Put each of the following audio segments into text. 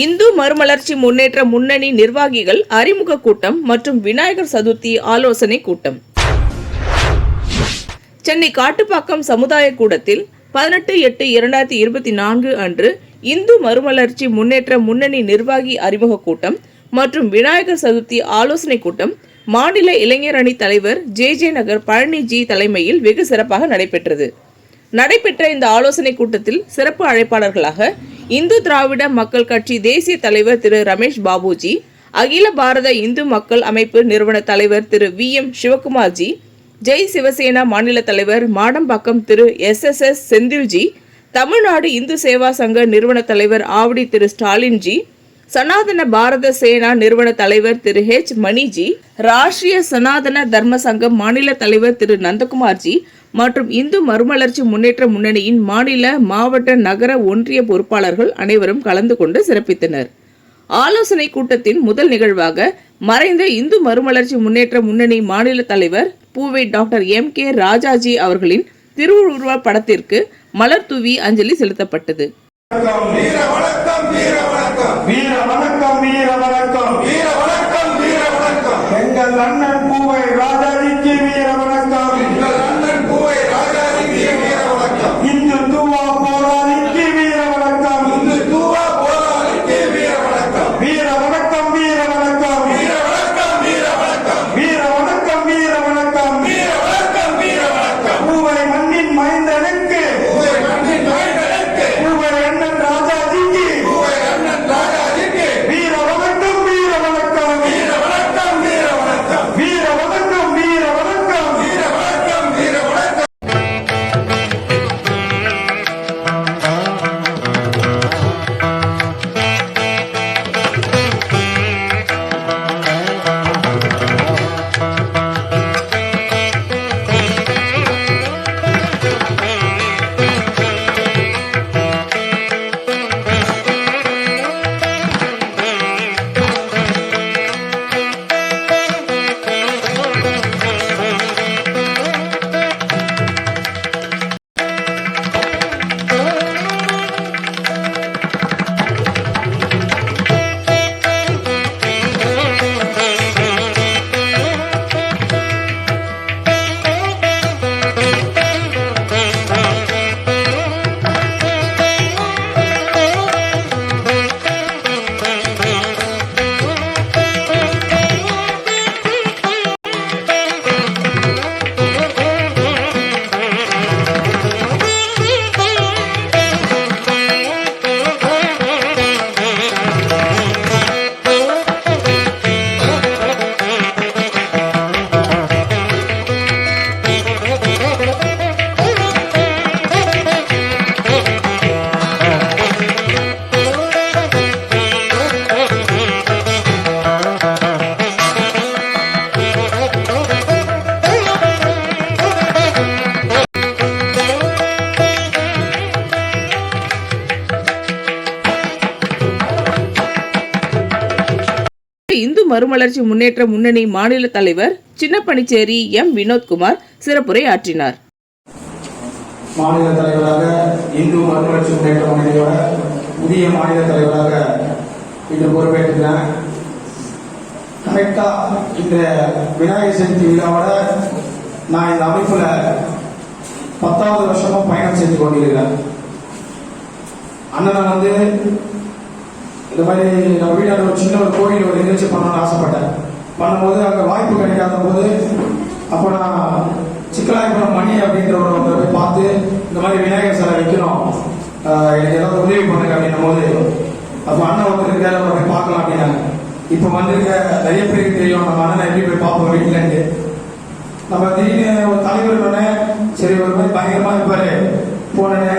இந்து மறுமலர்ச்சி முன்னேற்ற முன்னணி நிர்வாகிகள் அறிமுக கூட்டம் மற்றும் விநாயகர் சதுர்த்தி ஆலோசனை கூட்டம். சென்னை காட்டுப்பாக்கம் சமுதாய கூடத்தில் பதினெட்டு எட்டு இரண்டாயிரத்தி இருபத்தி நான்கு அன்று இந்து மறுமலர்ச்சி முன்னேற்ற முன்னணி நிர்வாகி அறிமுக கூட்டம் மற்றும் விநாயகர் சதுர்த்தி ஆலோசனை கூட்டம் மாநில இளைஞர் அணி தலைவர் ஜே ஜே நகர் பழனி ஜி தலைமையில் வெகு சிறப்பாக நடைபெற்றது. நடைபெற்ற இந்த ஆலோசனை கூட்டத்தில் சிறப்பு அழைப்பாளர்களாக இந்து திராவிட மக்கள் கட்சி தேசிய தலைவர் திரு ரமேஷ் பாபுஜி அகில பாரத இந்து மக்கள் அமைப்பு நிறுவன தலைவர் திரு வி எம் சிவகுமார்ஜி ஜெய் சிவசேனா மாநில தலைவர் Madambakkam Thiru S S S Senthilji Tamil Nadu Hindu Seva Sangh நிறுவன தலைவர் ஆவடி திரு ஸ்டாலின்ஜி சனாதன பாரத சேனா நிறுவன தலைவர் திரு ஹெச் மணிஜி ராஷ்டிரிய சனாதன தர்ம சங்கம் மாநில தலைவர் திரு நந்தகுமார்ஜி மற்றும் இந்து மறுமலர்ச்சி முன்னேற்ற முன்னணியின் மாநில மாவட்ட நகர ஒன்றிய பொறுப்பாளர்கள் அனைவரும் கலந்து கொண்டு சிறப்பித்தனர். ஆலோசனை கூட்டத்தின் முதல் நிகழ்வாக மறைந்த இந்து மறுமலர்ச்சி முன்னேற்ற முன்னணி மாநில தலைவர் பூவை டாக்டர் எம். கே. ராஜாஜி அவர்களின் திருவுருவ படத்திற்கு மலர் தூவி அஞ்சலி செலுத்தப்பட்டது. வீர வணக்கம் வீர வணக்கம். வீர வணக்கம் வீர வணக்கம். வீர வணக்கம் வீர வணக்கம். எங்கள் அண்ணன் மறுமலர்ச்சி முன்னேற்ற முன்னணி மாநில தலைவர் சின்னப்பணிச்சேரி எம் வினோத்குமார் சிறப்புரை ஆற்றினார். மாநில தலைவராக இந்து மறுமலர்ச்சி முன்னேற்ற முன்னணியோட புதிய மாநில தலைவராக இன்று பொறுப்பேற்றுக்கிறேன் கரெக்டா இந்த விநாயகர் சதுர்த்தி விழாவோட நான் இந்த அமைப்புல பத்தாவது வருஷமா பயணம் செஞ்சு கொண்டிருக்கிறேன். அண்ணன் வந்து இந்த மாதிரி நம்ம வீட்டில் ஒரு சின்ன ஒரு கோயில் ஒரு நிகழ்ச்சி பண்ணணும்னு ஆசைப்பட்டேன். பண்ணும்போது அங்கே வாய்ப்பு கிடைக்காத போது அப்போ நான் சிக்கலாயபுரம் மணி அப்படின்ற ஒரு போய் பார்த்து இந்த மாதிரி விநாயகர் சிலை வைக்கிறோம் எனக்கு ஏதாவது உதவி பண்ணுங்க அப்படின்னும் போது அப்போ அண்ணன் ஒருத்தர் இருக்காரு அவரை போய் பார்க்கலாம் அப்படின்னாங்க. இப்போ வந்திருக்க நிறைய பேருக்கு தெரியும் நம்ம அண்ணனை எப்படி போய் பார்ப்போம் வீட்டிலேருந்து நம்ம திடீர்னு ஒரு தலைவர் உடனே சரி ஒரு மாதிரி பயங்கரமாக இருப்பாரு. போனேன்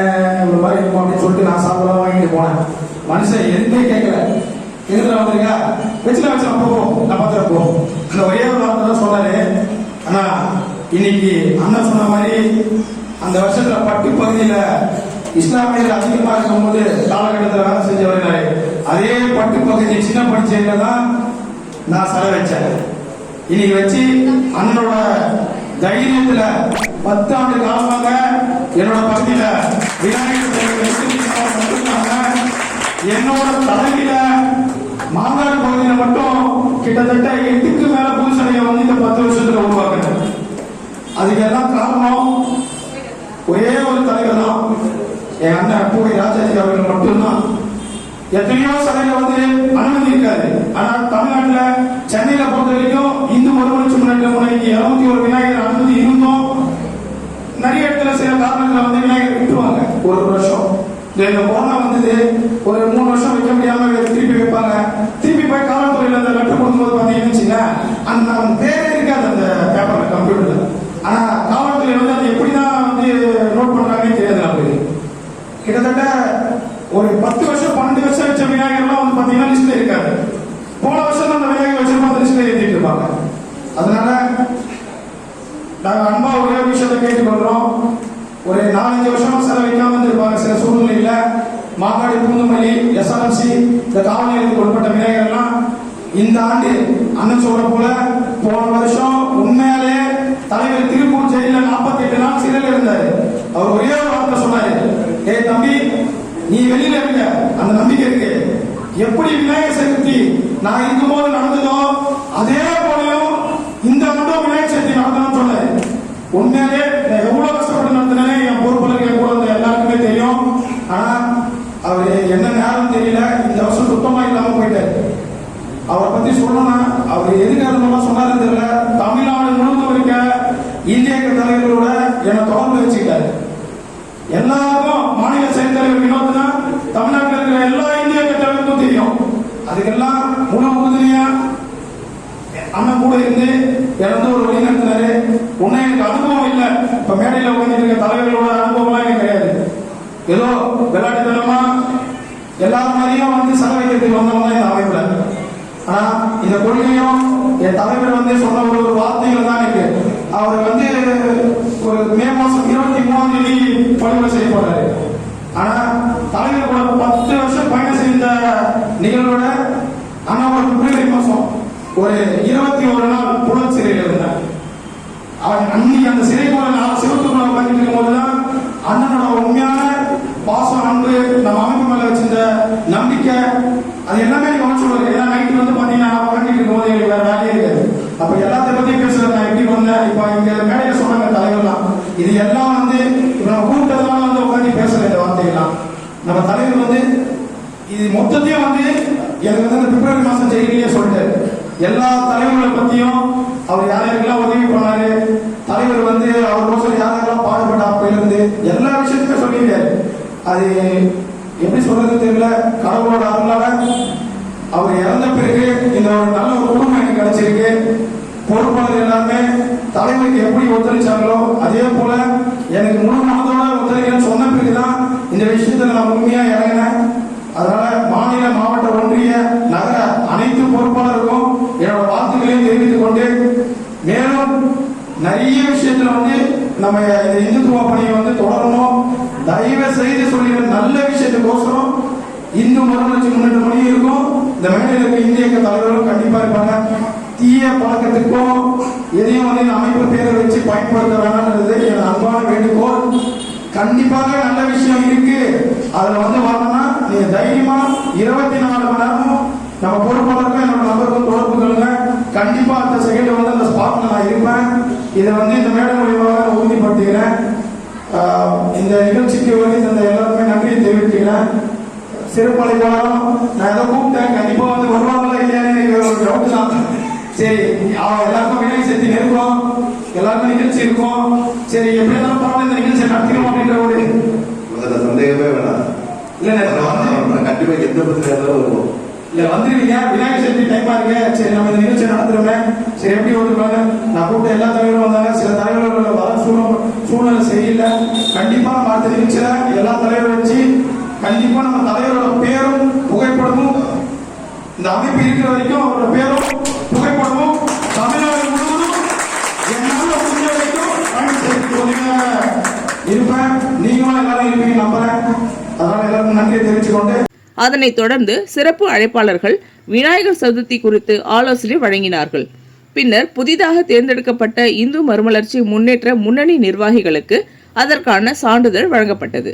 ஒரு மாதிரி இருக்கும் அப்படின்னு சொல்லிட்டு நான் சாப்பிடலாம் வாங்கிட்டு போனேன். மனுஷன் எதுவுமே கேட்கல. எதுல வந்துருக்கா? வச்சுக்கலாம் வச்சு போ போ, நான் பார்த்துட்டு அந்த ஒரே ஒரு வார்த்தை தான் சொன்னாரு. ஆனா இன்னைக்கு அண்ணன் சொன்ன மாதிரி அந்த வருஷத்துல பட்டு பகுதியில இஸ்லாமியர்கள் அதிகமா இருக்கும்போது காலகட்டத்தில் வேலை செஞ்சு வருகிறாரு அதே பட்டு பகுதி சின்ன படிச்சையில தான் நான் சிலை வச்சேன். இன்னைக்கு வச்சு அண்ணனோட தைரியத்துல பத்து ஆண்டு காலமாக என்னோட பகுதியில விநாயகர் என்னோட தலையில மாங்காடு பகுதியில மட்டும் கிட்டத்தட்ட எட்டுக்கு மேல பூசணியை வந்து இந்த பத்து வருஷத்துல உருவாக்குறேன் அதுக்கு எல்லாம் காரணம் ஒரே ஒரு தலைவர் தான். என் அண்ணன் பூவை ராஜாஜி அவர்கள் மட்டும்தான். எத்தனையோ சபையில வந்து அனுமதி இருக்காது. ஆனா தமிழ்நாட்டுல சென்னையில பொறுத்த வரைக்கும் இந்து மறுமலர்ச்சி முன்னேற்ற முறைக்கு இருநூத்தி ஒரு விநாயகர் அனுமதி இருந்தோம் நிறைய இடத்துல சில காரணங்களை வந்து விநாயகர் விட்டுருவாங்க. ஒரு வருஷம். இந்த இந்த வந்தது ஒரு மூணு வருஷம் வைக்க முடியாம திருப்பி வைப்பாங்க. திருப்பி போய் காவல்துறையில அந்த லெட்டர் கொடுக்கும்போது பாத்தீங்கன்னு வச்சுங்களேன் அந்த நம்ம பேரே இருக்காது அந்த பேப்பர்ல கம்ப்யூட்டர்ல ஆனா காவல்துறை வந்து அது எப்படிதான் வந்து நோட் பண்றாங்கன்னு தெரியாது நம்மளுக்கு கிட்டத்தட்ட ஒரு பத்து வருஷம் பன்னெண்டு வருஷம் வச்ச விநாயகர்லாம் வந்து பாத்தீங்கன்னா லிஸ்ட்ல இருக்காது போன வருஷம் தான் அந்த விநாயகர் வச்சிருப்போம் அந்த லிஸ்ட்ல எழுதிட்டு இருப்பாங்க. அதனால நாங்கள் அன்பா ஒரே விஷயத்தை கேட்டுக்கொள்றோம். ஒரு நாலஞ்சு வருஷமா செலவு இருந்திருப்பாங்க. சில சூழ்நிலையில மாங்காடு பூந்தமல்லி எஸ்ஆர்எம்சி இந்த காவல்நிலையத்துக்கு உட்பட்ட விநாயகர்லாம் இந்த ஆண்டு அண்ணன் சொல்ற போல போன வருஷம் உண்மையாலே தலைவர் திருப்பூர் ஜெயில 48 எட்டு நாள் சிறையில் இருந்தாரு. அவர் ஒரே ஒரு வார்த்தை சொன்னாரு ஏ தம்பி நீ வெளியில இருக்க அந்த நம்பிக்கை இருக்கு. எப்படி விநாயகர் சதுர்த்தி நான் இருக்கும்போது நடந்ததோ அதே போல இந்த ஆண்டும் விநாயகர் சதுர்த்தி நடத்தணும்னு சொன்னாரு உண்மையிலே நான் எவ்வளவு கஷ்டப்பட்டு நடத்தினேன் என் பொறுப்பில் என் கூட இருந்த எல்லாருக்குமே தெரியும். ஆனா அவர் என்ன நேரம் தெரியல. இந்த வருஷம் சுத்தமா இல்லாம போயிட்டாரு. அவரை பத்தி சொல்லணும்னா அவர் எதுக்கு அந்த மாதிரி சொன்னாருன்னு தெரியல. தமிழ்நாடு முழுவதும் இருக்க இந்திய தலைவர்களோட என்னை தொடர்பு வச்சுக்கிட்டாரு. எல்லாருக்கும் மாநில செயல் தலைவர் வினோத் தான் தமிழ்நாட்டில் இருக்கிற எல்லா இந்திய தலைவருக்கும் தெரியும். அதுக்கெல்லாம் முழு உறுதுணையா அண்ணன் கூட இருந்து இறந்து ஒரு வழி நடத்தினாரு உன்னை எனக்கு அனுபவம் இல்லை இப்ப மேடையில உட்கார்ந்து இருக்க தலைவர்களோட அனுபவம்லாம் எனக்கு கிடையாது. ஏதோ விளையாட்டுத்தனமா எல்லா மாதிரியும் வந்து செலவழிக்கிறதுக்கு வந்தவங்க தான் இந்த அமைப்புல. ஆனா இந்த கொள்கையும் என் தலைவர் வந்து சொன்ன ஒரு ஒரு வார்த்தைகள் தான் இருக்கு அவர் வந்து ஒரு மே மாசம் இருபத்தி மூணாம் தேதி பணிமுறை செய்ய போறாரு. ஆனா தலைவர் கூட பத்து வருஷம் பயணம் செய்த நிகழ்வோட ஆனா ஒரு பிப்ரவரி மாசம் ஒரு இருபத்தி ஒரு நாள் அவன் அன்னைக்கு அந்த சிறைக்குள்ள நான் சிவத்துக்குள்ள உட்கார்ந்து இருக்கும் போதுதான் அண்ணனோட உண்மையான பாசம் அன்பு நம்ம அமைப்பு மேல வச்சிருந்த நம்பிக்கை அது எல்லாமே நீங்க வந்து சொல்லுவாரு ஏன்னா நைட்டு வந்து பாத்தீங்கன்னா நான் இருக்கும் போது எனக்கு வேற வேலையே இருக்காது. அப்ப எல்லாத்த பத்தியும் பேசுறது நான் எப்படி வந்தேன் இப்ப இங்க மேடையில சொன்னாங்க தலைவர்லாம். இது எல்லாம் வந்து இப்ப நம்ம கூப்பிட்டதுனால வந்து உட்காந்து பேசுற இந்த வார்த்தையெல்லாம். நம்ம தலைவர் வந்து இது மொத்தத்தையும் வந்து எனக்கு வந்து பிப்ரவரி மாசம் ஜெயிலே சொல்லிட்டாரு. எல்லா தலைவர்களை பத்தியும் அவர் யார் யாருக்கெல்லாம் உதவி பண்ணாரு தலைவர் வந்து அவர் கோசம் யாரெல்லாம் பாடுபட்ட அப்பையில இருந்து எல்லா விஷயத்துமே சொல்லியிருக்காரு அது எப்படி சொல்றது தெரியல. கடவுளோட அருளால அவர் இறந்த பிறகு இந்த ஒரு நல்ல ஒரு குடும்பம் எனக்கு கிடைச்சிருக்கு. பொறுப்பாளர் எல்லாமே தலைமைக்கு எப்படி ஒத்துழைச்சாங்களோ அதே போல எனக்கு முழு மனதோட ஒத்துழைக்கிறேன்னு சொன்ன பிறகுதான் இந்த விஷயத்துல நான் உண்மையா இறங்கினேன். அதனால மாநில மாவட்ட ஒன்றிய நகர அனைத்து பொறுப்பாளருக்கும் என்னோட வாழ்த்துக்களையும் தெரிவித்துக் கொண்டு மேலும் நிறைய விஷயத்துல வந்து நம்ம இந்த இந்துத்துவ பணியை வந்து தொடரணும். தயவு செய்து சொல்லிடுற நல்ல விஷயத்துக்கோசரம் இந்து மறுமலர்ச்சி முன்னேற்ற இருக்கும். இந்த மேடையில் இருக்க இந்திய தலைவர்களும் கண்டிப்பா இருப்பாங்க. தீய பழக்கத்துக்கும் எதையும் வந்து அமைப்பு பேரை வச்சு பயன்படுத்த வேணாம்ன்றது என் அன்பான வேண்டுகோள். கண்டிப்பாக நல்ல விஷயம் இருக்கு. அதுல வந்து வரணும்னா நீங்க தைரியமா இருபத்தி நாலு மணி நேரமும் நம்ம பொறுப்பாளருக்கும் என்னோட நபருக்கும் தொடர்பு கொள்ளுங்க. கண்டிப்பா அந்த செகண்ட் வந்து அந்த ஸ்பாட்ல நான் இருப்பேன். இதை வந்து இந்த மேடை மூலியமாக உறுதிப்படுத்துகிறேன் இந்த நிகழ்ச்சிக்கு வந்து இந்த எல்லாருமே நன்றியை தெரிவிக்கிறேன் சிறப்பழைப்பாளரும் நான் ஏதோ கூப்பிட்டேன் கண்டிப்பா வந்து வருவாங்களா இல்லையான்னு எனக்கு டவுட் தான். சரி அவன் எல்லாருக்கும் விநாயகர் சதுர்த்தி நெருக்கம் எல்லாருக்கும் நிகழ்ச்சி இருக்கும். சரி எப்படி இருந்தாலும் பரவாயில்ல இந்த நிகழ்ச்சியை நடத்திடும் அப்படின்ற ஒரு அதுல சந்தேகமே வேணாம். இல்ல கண்டிப்பா எந்த இருந்தாலும் இருக்கும் இல்ல வந்துருவீங்க. விநாயகர் சதுர்த்தி டைமா இருக்கு. சரி நம்ம இந்த நிகழ்ச்சி நடத்துறோமே சரி எப்படி ஓட்டுவாங்க நான் கூப்பிட்ட எல்லா தலைவரும் வந்தாங்க. சில தலைவர்கள் வர சூழ்நிலை சூழ்நிலை சரியில்லை. கண்டிப்பா அடுத்த நிகழ்ச்சியில எல்லா தலைவரும் வச்சு கண்டிப்பா நம்ம தலைவரோட பேரும் புகைப்படமும் இந்த அமைப்பு இருக்கிற வரைக்கும் அவரோட பேரும் புகைப்படமும் தமிழ்நாடு முழுவதும் என்னால முடிஞ்ச வரைக்கும் பயணம் செய்யறதுக்கு இருப்பேன். நீங்களும் எல்லாரும் இருப்பீங்க நம்புறேன். அதனால எல்லாருக்கும் நன்றியை தெரிவிச்சுக்கொண்டு அதனைத் தொடர்ந்து சிறப்பு அழைப்பாளர்கள் விநாயகர் சதுர்த்தி குறித்து ஆலோசனை வழங்கினார்கள். பின்னர் புதிதாக தேர்ந்தெடுக்கப்பட்ட இந்து மறுமலர்ச்சி முன்னேற்ற முன்னணி நிர்வாகிகளுக்கு அதற்கான சான்றிதழ் வழங்கப்பட்டது.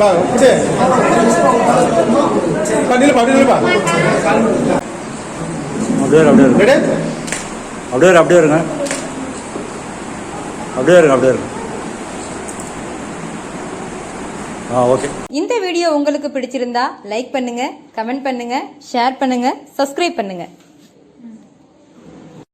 சரி பாரத் மாதா கி அப்படியே அப்படியே இருங்க அப்படியே அப்படியே இருங்க அப்படியே இருங்க அப்படியே இருங்க ஓகே இந்த வீடியோ உங்களுக்கு பிடிச்சிருந்தா லைக் பண்ணுங்க கமெண்ட் பண்ணுங்க ஷேர் பண்ணுங்க சப்ஸ்கிரைப் பண்ணுங்க.